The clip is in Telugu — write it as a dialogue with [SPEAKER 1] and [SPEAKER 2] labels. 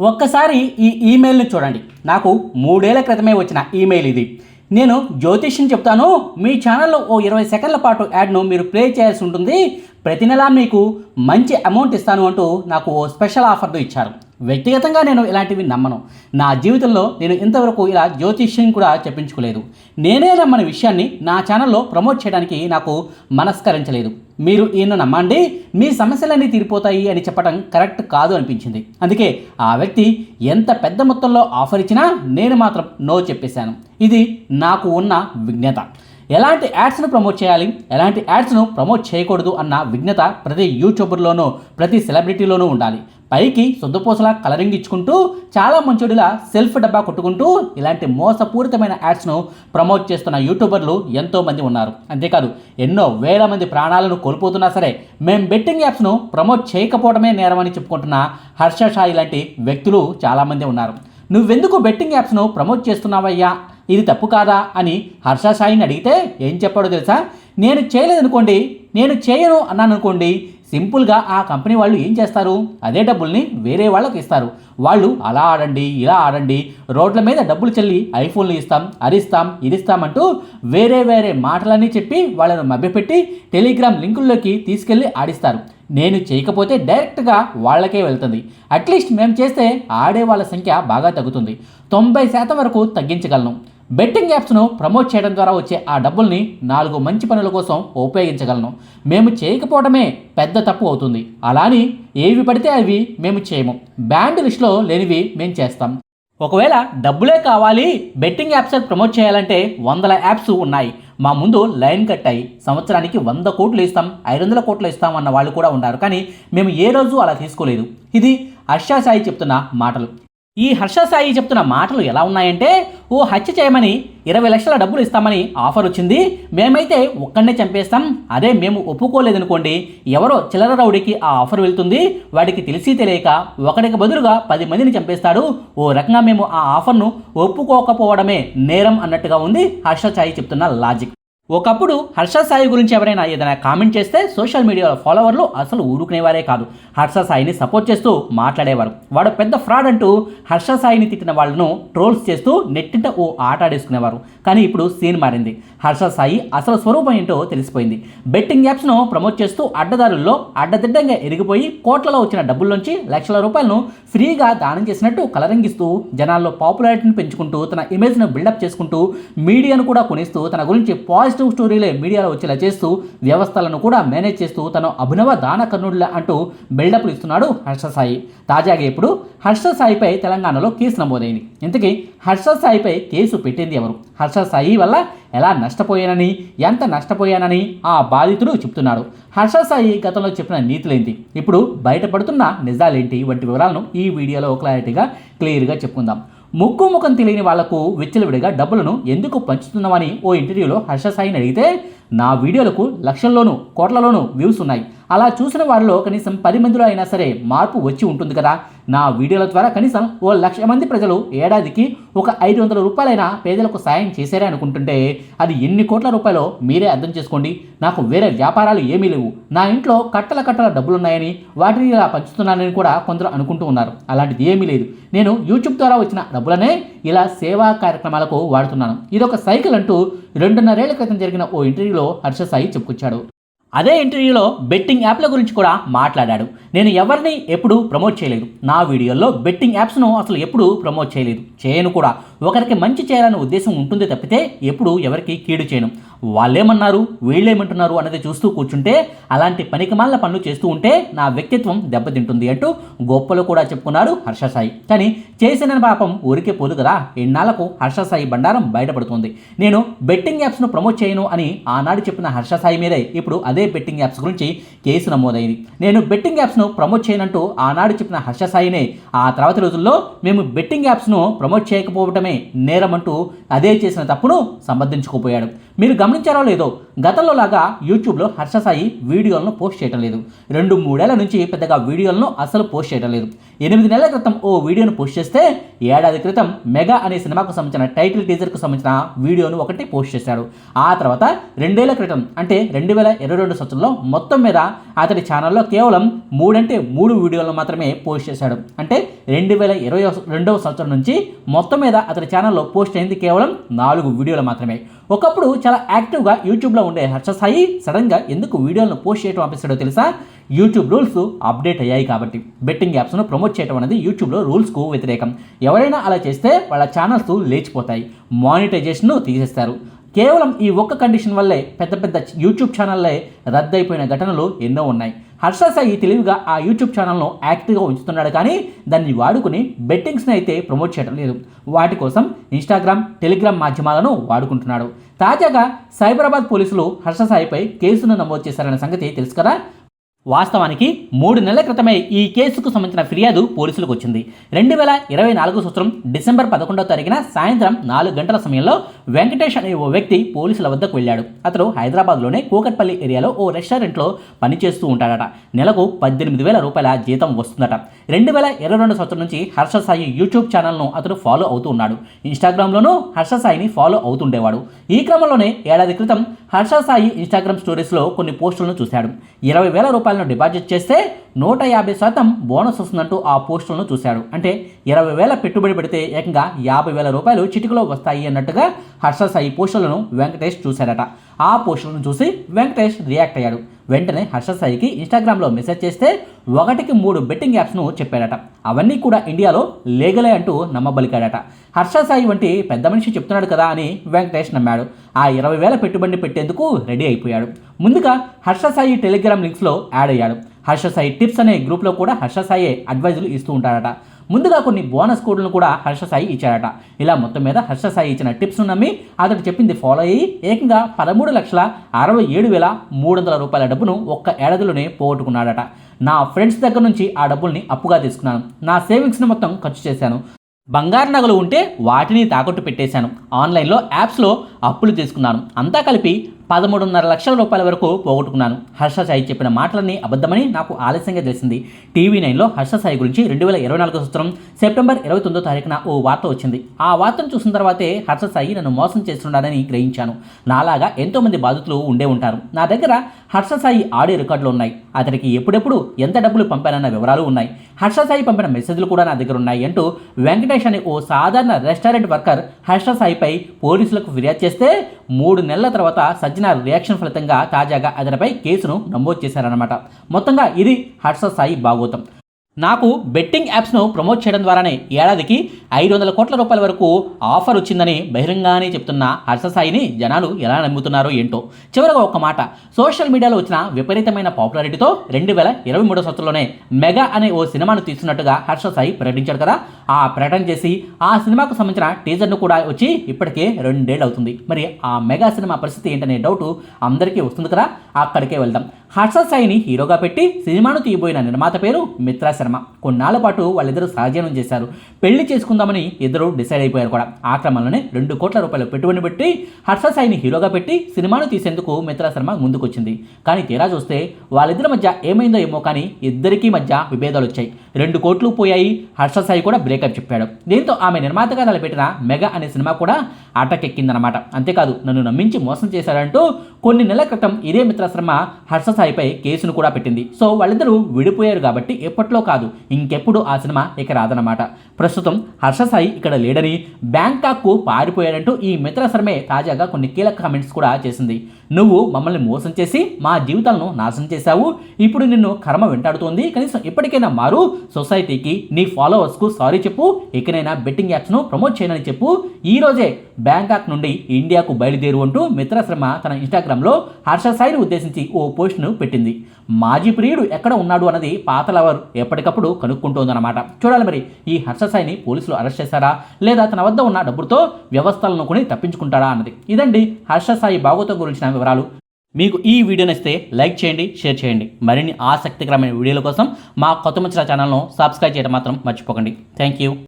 [SPEAKER 1] ఒక్కసారి ఈ ఈమెయిల్ని చూడండి. నాకు మూడేళ్ళ క్రితమే వచ్చిన ఈమెయిల్ ఇది. నేను జ్యోతిష్యం చెప్తాను మీ ఛానల్లో ఓ ఇరవై సెకండ్ల పాటు యాడ్ను మీరు ప్లే చేయాల్సి ఉంటుంది. ప్రతి నెలా మీకు మంచి అమౌంట్ ఇస్తాను అంటూ నాకు ఓ స్పెషల్ ఆఫర్ను ఇచ్చారు. వ్యక్తిగతంగా నేను ఇలాంటివి నమ్మను. నా జీవితంలో నేను ఇంతవరకు ఇలా జ్యోతిష్యం కూడా చెప్పించుకోలేదు. నేనే నమ్మని విషయాన్ని నా ఛానల్లో ప్రమోట్ చేయడానికి నాకు మనస్కరించలేదు. మీరు ఈయన నమ్మండి మీ సమస్యలన్నీ తీరిపోతాయి అని చెప్పడం కరెక్ట్ కాదు అనిపించింది. అందుకే ఆ వ్యక్తి ఎంత పెద్ద మొత్తంలో ఆఫర్ ఇచ్చినా నేను మాత్రం నో చెప్పేశాను. ఇది నాకు ఉన్న విజ్ఞత. ఎలాంటి యాడ్స్ను ప్రమోట్ చేయాలి ఎలాంటి యాడ్స్ను ప్రమోట్ చేయకూడదు అన్న విజ్ఞత ప్రతి యూట్యూబర్లోనూ ప్రతి సెలబ్రిటీలోనూ ఉండాలి. పైకి సొద్దుపూసలా కలరింగ్ ఇచ్చుకుంటూ చాలా మంచోడిలా సెల్ఫ్ డబ్బా కొట్టుకుంటూ ఇలాంటి మోసపూరితమైన యాడ్స్ను ప్రమోట్ చేస్తున్న యూట్యూబర్లు ఎంతోమంది ఉన్నారు. అంతేకాదు ఎన్నో వేల మంది ప్రాణాలను కోల్పోతున్నా సరే మేం బెట్టింగ్ యాప్స్ను ప్రమోట్ చేయకపోవడమే నేరమని చెప్పుకుంటున్న హర్ష షాయి లాంటి వ్యక్తులు చాలామంది ఉన్నారు. నువ్వెందుకు బెట్టింగ్ యాప్స్ను ప్రమోట్ చేస్తున్నావయ్యా? ఇది తప్పు కాదా? అని హర్ష సాయిని అడిగితే ఏం చెప్పాడో తెలుసా? నేను చేయలేదనుకోండి నేను చేయను అన్నాను అనుకోండి సింపుల్గా ఆ కంపెనీ వాళ్ళు ఏం చేస్తారు? అదే డబ్బుల్ని వేరే వాళ్ళకి ఇస్తారు. వాళ్ళు అలా ఆడండి ఇలా ఆడండి రోడ్ల మీద డబ్బులు చెల్లి ఐఫోన్లు ఇస్తాం అరిస్తాం ఇదిస్తామంటూ వేరే వేరే మాటలన్నీ చెప్పి వాళ్ళను మభ్యపెట్టి టెలిగ్రామ్ లింకుల్లోకి తీసుకెళ్ళి ఆడిస్తారు. నేను చేయకపోతే డైరెక్ట్గా వాళ్ళకే వెళ్తుంది. అట్లీస్ట్ మేము చేస్తే ఆడే వాళ్ళ సంఖ్య బాగా తగ్గుతుంది. తొంభై శాతం వరకు తగ్గించగలను. బెట్టింగ్ యాప్స్ను ప్రమోట్ చేయడం ద్వారా వచ్చే ఆ డబ్బుల్ని నాలుగు మంచి పనుల కోసం ఉపయోగించగలను. మేము చేయకపోవడమే పెద్ద తప్పు అవుతుంది. అలాని ఏవి పడితే అవి మేము చేయము. బ్యాండ్ లిస్ట్లో లేనివి మేము చేస్తాం. ఒకవేళ డబ్బులే కావాలి బెట్టింగ్ యాప్స్ ప్రమోట్ చేయాలంటే వందల యాప్స్ ఉన్నాయి. మా ముందు లైన్ కట్టాయి. సంవత్సరానికి వంద కోట్లు ఇస్తాం ఐదు వందల కోట్లు ఇస్తాం అన్న వాళ్ళు కూడా ఉన్నారు. కానీ మేము ఏ రోజు అలా తీసుకోలేదు. ఇది హర్షా సాయి చెప్తున్న మాటలు. ఈ హర్ష సాయి చెప్తున్న మాటలు ఎలా ఉన్నాయంటే ఓ హత్య చేయమని ఇరవై లక్షల డబ్బులు ఇస్తామని ఆఫర్ వచ్చింది. మేమైతే ఒక్కడనే చంపేస్తాం. అదే మేము ఒప్పుకోలేదనుకోండి. ఎవరో చిల్లర రౌడీకి ఆ ఆఫర్ వెళ్తుంది. వాడికి తెలిసి తెలియక ఒకడికి బదులుగా పది మందిని చంపేస్తాడు. ఓ రకంగా మేము ఆ ఆఫర్ను ఒప్పుకోకపోవడమే నేరం అన్నట్టుగా ఉంది హర్ష సాయి చెప్తున్న లాజిక్ ఒకప్పుడు హర్ష సాయి గురించి ఎవరైనా ఏదైనా కామెంట్ చేస్తే సోషల్ మీడియాలో ఫాలోవర్లు అసలు ఊరుకునేవారే కాదు. హర్ష సాయిని సపోర్ట్ చేస్తూ మాట్లాడేవారు. వాడు పెద్ద ఫ్రాడ్ అంటూ హర్ష సాయిని తిట్టిన వాళ్ళను ట్రోల్స్ చేస్తూ నెట్టింట ఓ ఆట ఆడేసుకునేవారు. కానీ ఇప్పుడు సీన్ మారింది. హర్ష సాయి అసలు స్వరూపం ఏంటో తెలిసిపోయింది. బెట్టింగ్ యాప్స్ను ప్రమోట్ చేస్తూ అడ్డదారుల్లో అడ్డదిడ్డంగా ఎరిగిపోయి కోట్లలో వచ్చిన డబ్బుల్లోంచి లక్షల రూపాయలను ఫ్రీగా దానం చేసినట్టు కలరింగిస్తూ జనాల్లో పాపులారిటీని పెంచుకుంటూ తన ఇమేజ్ను బిల్డప్ చేసుకుంటూ మీడియాను కూడా కొనిస్తూ తన గురించి పాజిటివ్ స్టోరీలే మీడియాలో వచ్చేలా చేస్తూ వ్యవస్థలను కూడా మేనేజ్ చేస్తూ తను అభినవ దాన కర్ణుడిలా అంటూ బిల్డప్లు ఇస్తున్నాడు హర్షసాయి తాజాగా ఇప్పుడు హర్షసాయిపై తెలంగాణలో కేసు నమోదైంది. ఇంతకీ హర్షసాయిపై కేసు పెట్టింది ఎవరు? హర్ష సాయి వల్ల ఎలా నష్టపోయానని ఎంత నష్టపోయానని ఆ బాధితుడు చెప్తున్నాడు. హర్షసాయి గతంలో చెప్పిన నీతులేంటి? ఇప్పుడు బయటపడుతున్న నిజాలేంటి? వంటి వివరాలను ఈ వీడియోలో క్లారిటీగా క్లియర్గా చెప్పుకుందాం. ముక్కు ముఖం తెలియని వాళ్ళకు విచ్చలవిడిగా డబ్బులను ఎందుకు పంచుతున్నామని ఓ ఇంటర్వ్యూలో హర్ష సాయిని అడిగితే నా వీడియోలకు లక్షల్లోనూ కోట్లలోనూ వ్యూస్ ఉన్నాయి. అలా చూసిన వారిలో కనీసం పది మందిలో అయినా సరే మార్పు వచ్చి ఉంటుంది కదా. నా వీడియోల ద్వారా కనీసం ఓ లక్ష మంది ప్రజలు ఏడాదికి ఒక ఐదు వందల రూపాయలైనా పేదలకు సాయం చేశారే అనుకుంటుంటే అది ఎన్ని కోట్ల రూపాయలో మీరే అర్థం చేసుకోండి. నాకు వేరే వ్యాపారాలు ఏమీ లేవు. నా ఇంట్లో కట్టల కట్టల డబ్బులున్నాయని వాటిని ఇలా పంచుతున్నానని కూడా కొందరు అనుకుంటూ ఉన్నారు. అలాంటిది ఏమీ లేదు. నేను యూట్యూబ్ ద్వారా వచ్చిన డబ్బులనే ఇలా సేవా కార్యక్రమాలకు వాడుతున్నాను. ఇదొక సైకిల్ అంటూ రెండున్నరేళ్ళ క్రితం జరిగిన ఓ ఇంటర్వ్యూలో హర్ష సాయి చెప్పుకొచ్చాడు. అదే ఇంటర్వ్యూలో బెట్టింగ్ యాప్ల గురించి కూడా మాట్లాడాడు. నేను ఎవరిని ఎప్పుడూ ప్రమోట్ చేయలేదు. నా వీడియోల్లో బెట్టింగ్ యాప్స్ను అసలు ఎప్పుడు ప్రమోట్ చేయలేదు. చేయను కూడా. ఒకరికి మంచి చేయాలనే ఉద్దేశం ఉంటుంది తప్పితే ఎప్పుడు ఎవరికి కీడు చేయను. వాళ్ళేమన్నారు? వీళ్ళేమంటున్నారు అనేది చూస్తూ కూర్చుంటే అలాంటి పనికిమాల పనులు చేస్తూ ఉంటే నా వ్యక్తిత్వం దెబ్బతింటుంది అంటూ గొప్పలు కూడా చెప్పుకున్నాడు హర్ష సాయి కానీ చేసిన పాపం ఊరికే పోదు కదా. ఎన్నాళ్ళకు హర్షసాయి బండారం బయటపడుతుంది. నేను బెట్టింగ్ యాప్స్ను ప్రమోట్ చేయను అని ఆనాడు చెప్పిన హర్ష సాయి మీదే ఇప్పుడు అదే బెట్టింగ్ యాప్స్ గురించి కేసు నమోదైంది. నేను బెట్టింగ్ యాప్స్ను ప్రమోట్ చేయనంటూ ఆనాడు చెప్పిన హర్ష సాయినే ఆ తర్వాత రోజుల్లో మేము బెట్టింగ్ యాప్స్ను ప్రమోట్ చేయకపోవటమే నేరమంటూ అదే చేసిన తప్పును సమర్థించుకోపోయాడు మీరు గమనించారో లేదో గతంలో లాగా యూట్యూబ్లో హర్ష సాయి వీడియోలను పోస్ట్ చేయడం లేదు. రెండు మూడేళ్ళ నుంచి పెద్దగా వీడియోలను అసలు పోస్ట్ చేయడం లేదు. ఎనిమిది నెలల క్రితం ఓ వీడియోను పోస్ట్ చేస్తే ఏడాది క్రితం మెగా అనే సినిమాకు సంబంధించిన టైటిల్ టీజర్కు సంబంధించిన వీడియోను ఒకటి పోస్ట్ చేశాడు. ఆ తర్వాత రెండేళ్ళ క్రితం అంటే రెండు వేల ఇరవై రెండు సంవత్సరంలో మొత్తం మీద అతడి ఛానల్లో కేవలం మూడంటే మూడు వీడియోలను మాత్రమే పోస్ట్ చేశాడు. అంటే రెండు వేల ఇరవై రెండవ సంవత్సరం నుంచి మొత్తం మీద అతడి ఛానల్లో పోస్ట్ అయింది కేవలం నాలుగు వీడియోలు మాత్రమే. ఒకప్పుడు చాలా యాక్టివ్గా యూట్యూబ్లో ఉండే హర్ష సాయి సడన్గా ఎందుకు వీడియోలను పోస్ట్ చేయడం ఆపేశాడో తెలుసా? యూట్యూబ్ రూల్స్ అప్డేట్ అయ్యాయి కాబట్టి. బెట్టింగ్ యాప్స్ను ప్రమోట్ చేయడం అనేది యూట్యూబ్లో రూల్స్కు వ్యతిరేకం. ఎవరైనా అలా చేస్తే వాళ్ళ ఛానల్స్ లేచిపోతాయి. మానిటైజేషన్ను తీసేస్తారు. కేవలం ఈ ఒక్క కండిషన్ వల్లే పెద్ద పెద్ద యూట్యూబ్ ఛానల్లే రద్దయిపోయిన ఘటనలు ఎన్నో ఉన్నాయి. హర్ష సాయి తెలివిగా ఆ యూట్యూబ్ ఛానల్ను యాక్టివ్గా ఉంచుతున్నాడు కానీ దాన్ని వాడుకుని బెట్టింగ్స్ని అయితే ప్రమోట్ చేయడం లేదు. వాటి కోసం ఇన్స్టాగ్రామ్ టెలిగ్రామ్ మాధ్యమాలను వాడుకుంటున్నాడు. తాజాగా సైబరాబాద్ పోలీసులు హర్ష సాయిపై కేసును నమోదు చేశారన్న సంగతి తెలుసు కదా? వాస్తవానికి మూడు నెలల క్రితమే ఈ కేసుకు సంబంధించిన ఫిర్యాదు పోలీసులకు వచ్చింది. రెండు వేల ఇరవై నాలుగు సంవత్సరం డిసెంబర్ పదకొండవ తారీఖున సాయంత్రం నాలుగు గంటల సమయంలో వెంకటేష్ అనే ఓ వ్యక్తి పోలీసుల వద్దకు వెళ్ళాడు. అతడు హైదరాబాద్లోనే కూకట్పల్లి ఏరియాలో ఓ రెస్టారెంట్లో పనిచేస్తూ ఉంటాడట. నెలకు పద్దెనిమిది వేల రూపాయల జీతం వస్తుందట. రెండు వేల ఇరవై రెండు సంవత్సరం నుంచి హర్ష సాయి యూట్యూబ్ ఛానల్ను అతడు ఫాలో అవుతూ ఉన్నాడు. ఇన్స్టాగ్రామ్లోనూ హర్ష సాయిని ఫాలో అవుతుండేవాడు. ఈ క్రమంలోనే ఏడాది క్రితం హర్ష సాయి ఇన్స్టాగ్రామ్ స్టోరీస్లో కొన్ని పోస్టులను చూశాడు. ఇరవై వేల రూపాయలను డిపాజిట్ చేస్తే నూట యాభై శాతం బోనస్ వస్తుందంటూ ఆ పోస్టులను చూశాడు. అంటే ఇరవై వేల పెట్టుబడి పెడితే ఏకంగా యాభై వేల రూపాయలు చిటికలో వస్తాయి అన్నట్టుగా హర్ష సాయి పోస్టులను వెంకటేష్ చూశాడట. ఆ పోస్టులను చూసి వెంకటేష్ రియాక్ట్ అయ్యాడు. వెంటనే హర్ష సాయికి ఇన్స్టాగ్రామ్లో మెసేజ్ చేస్తే ఒకటికి మూడు బెట్టింగ్ యాప్స్ను చెప్పాడట. అవన్నీ కూడా ఇండియాలో లేగలే అంటూ నమ్మబలికాడట. హర్ష సాయి వంటి పెద్ద మనిషి చెప్తున్నాడు కదా అని వెంకటేష్ నమ్మాడు. ఆ ఇరవై వేల పెట్టుబడి పెట్టేందుకు రెడీ అయిపోయాడు. ముందుగా హర్ష సాయి టెలిగ్రామ్ లింక్స్లో యాడ్ అయ్యాడు. హర్ష సాయి టిప్స్ అనే గ్రూప్లో కూడా హర్ష సాయి అడ్వైజులు ఇస్తూ ఉంటాడట. ముందుగా కొన్ని బోనస్ కోడ్లను కూడా హర్ష సాయి ఇచ్చాడట. ఇలా మొత్తం మీద హర్ష సాయి ఇచ్చిన టిప్స్ను నమ్మి అతడు చెప్పింది ఫాలో అయ్యి ఏకంగా పదమూడు లక్షల అరవై ఏడు వేల మూడు వందల రూపాయల డబ్బును ఒక్క ఏడాదిలోనే పోగొట్టుకున్నాడట. నా ఫ్రెండ్స్ దగ్గర నుంచి ఆ డబ్బుల్ని అప్పుగా తీసుకున్నాను. నా సేవింగ్స్ని మొత్తం ఖర్చు చేశాను. బంగారు నగలు ఉంటే వాటిని తాకట్టు పెట్టేశాను. ఆన్లైన్లో యాప్స్లో అప్పులు తీసుకున్నాను. అంతా కలిపి పదమూడున్నర లక్షల రూపాయల వరకు పోగొట్టుకున్నాను. హర్ష సాయి చెప్పిన మాటలన్నీ అబద్ధమని నాకు ఆలస్యంగా తెలిసింది. టీవీ నైన్లో హర్ష సాయి గురించి రెండు వేల ఇరవై నాలుగు సంవత్సరం సెప్టెంబర్ ఇరవై తొమ్మిదో తారీఖున ఓ వార్త వచ్చింది. ఆ వార్తను చూసిన తర్వాతే హర్ష సాయి నన్ను మోసం చేస్తున్నాడని గ్రహించాను. నాలాగా ఎంతోమంది బాధితులు ఉండే ఉంటారు. నా దగ్గర హర్ష సాయి ఆడియో రికార్డులు ఉన్నాయి. అతనికి ఎప్పుడెప్పుడు ఎంత డబ్బులు పంపానన్న వివరాలు ఉన్నాయి. హర్ష సాయి పంపిన మెసేజ్లు కూడా నా దగ్గర ఉన్నాయి అంటూ వెంకటేష్ అనే ఓ సాధారణ రెస్టారెంట్ వర్కర్ హర్ష సాయిపై పోలీసులకు ఫిర్యాదు చేస్తే మూడు నెలల తర్వాత సజ్జన రియాక్షన్ ఫలితంగా తాజాగా అతనిపై కేసును నమోదు చేశారన్నమాట. మొత్తంగా ఇది హర్ష సాయి భాగోతం. నాకు బెట్టింగ్ యాప్స్ను ప్రమోట్ చేయడం ద్వారానే ఏడాదికి ఐదు వందల కోట్ల రూపాయల వరకు ఆఫర్ వచ్చిందని బహిరంగానే చెప్తున్న హర్ష సాయిని జనాలు ఎలా నమ్ముతున్నారో ఏంటో. చివరగా ఒక మాట. సోషల్ మీడియాలో వచ్చిన విపరీతమైన పాపులారిటీతో రెండు వేల ఇరవై మూడో సంవత్సరంలోనే మెగా అనే ఓ సినిమాను తీస్తున్నట్టుగా హర్ష సాయి ప్రకటించాడు కదా. ఆ ప్రకటన చేసి ఆ సినిమాకు సంబంధించిన టీజర్ను కూడా వచ్చి ఇప్పటికే రెండేళ్ళు అవుతుంది మరి ఆ మెగా సినిమా పరిస్థితి ఏంటనే డౌట్ అందరికీ వస్తుంది కదా. అక్కడికే వెళ్దాం. హర్ష సాయిని హీరోగా పెట్టి సినిమాను తీయబోయిన నిర్మాత పేరు మిత్రా శర్మ. కొన్నాళ్ళ పాటు వాళ్ళిద్దరూ సహజీవనం చేశారు. పెళ్ళి చేసుకుందామని ఇద్దరు డిసైడ్ అయిపోయారు కూడా. ఆ క్రమంలోనే రెండు కోట్ల రూపాయలు పెట్టుబడి పెట్టి హర్ష సాయిని హీరోగా పెట్టి సినిమాను తీసేందుకు మిత్రా శర్మ ముందుకొచ్చింది. కానీ తీరా చూస్తే వాళ్ళిద్దరి మధ్య ఏమైందో ఏమో కానీ ఇద్దరికీ మధ్య విభేదాలు వచ్చాయి. రెండు కోట్లు పోయాయి. హర్ష సాయి కూడా బ్రేకప్ చెప్పాడు. దీంతో ఆమె నిర్మాతగా తలపెట్టిన మెగా అనే సినిమా కూడా ఆటకెక్కిందనమాట అంతేకాదు నన్ను నమ్మించి మోసం చేశాడంటూ కొన్ని నెలల క్రితం ఇదే మిత్రాశ్రమ హర్ష సాయిపై కేసును కూడా పెట్టింది. సో వాళ్ళిద్దరూ విడిపోయారు కాబట్టి ఎప్పట్లో కాదు ఇంకెప్పుడు ఆ సినిమా ఇక రాదనమాట ప్రస్తుతం హర్ష సాయి ఇక్కడ లేడని బ్యాంకాక్కు పారిపోయాడంటూ ఈ మిత్రాశ్రమే తాజాగా కొన్ని కీలక కామెంట్స్ కూడా చేసింది. నువ్వు మమ్మల్ని మోసం చేసి మా జీవితాలను నాశనం చేశావు. ఇప్పుడు నిన్ను కర్మ వెంటాడుతోంది. కనీసం ఇప్పటికైనా మారు. సొసైటీకి నీ ఫాలోవర్స్కు సారీ చెప్పు. ఇకనైనా బెట్టింగ్ యాప్స్ను ప్రమోట్ చేయనని చెప్పు. ఈ రోజే బ్యాంకాక్ నుండి ఇండియాకు బయలుదేరు అంటూ మిత్రశ్రమ తన ఇన్స్టాగ్రామ్లో హర్ష సాయిని ఉద్దేశించి ఓ పోస్ట్ను పెట్టింది. మాజీ ప్రియుడు ఎక్కడ ఉన్నాడు అన్నది పాత లవర్ ఎప్పటికప్పుడు కనుక్కుంటోందన్నమాట. చూడాలి మరి ఈ హర్ష సాయిని పోలీసులు అరెస్ట్ చేశారా? లేదా తన వద్ద ఉన్న డబ్బులతో వ్యవస్థలను కొని తప్పించుకుంటాడా అన్నది. ఇదండి హర్ష సాయి భాగోతం గురించిన వివరాలు. మీకు ఈ వీడియో నచ్చితే లైక్ చేయండి షేర్ చేయండి. మరిన్ని ఆసక్తికరమైన వీడియోల కోసం మా కొత్త ముచ్చట ఛానల్ను సబ్స్క్రైబ్ చేయడం మాత్రం మర్చిపోకండి. Thank you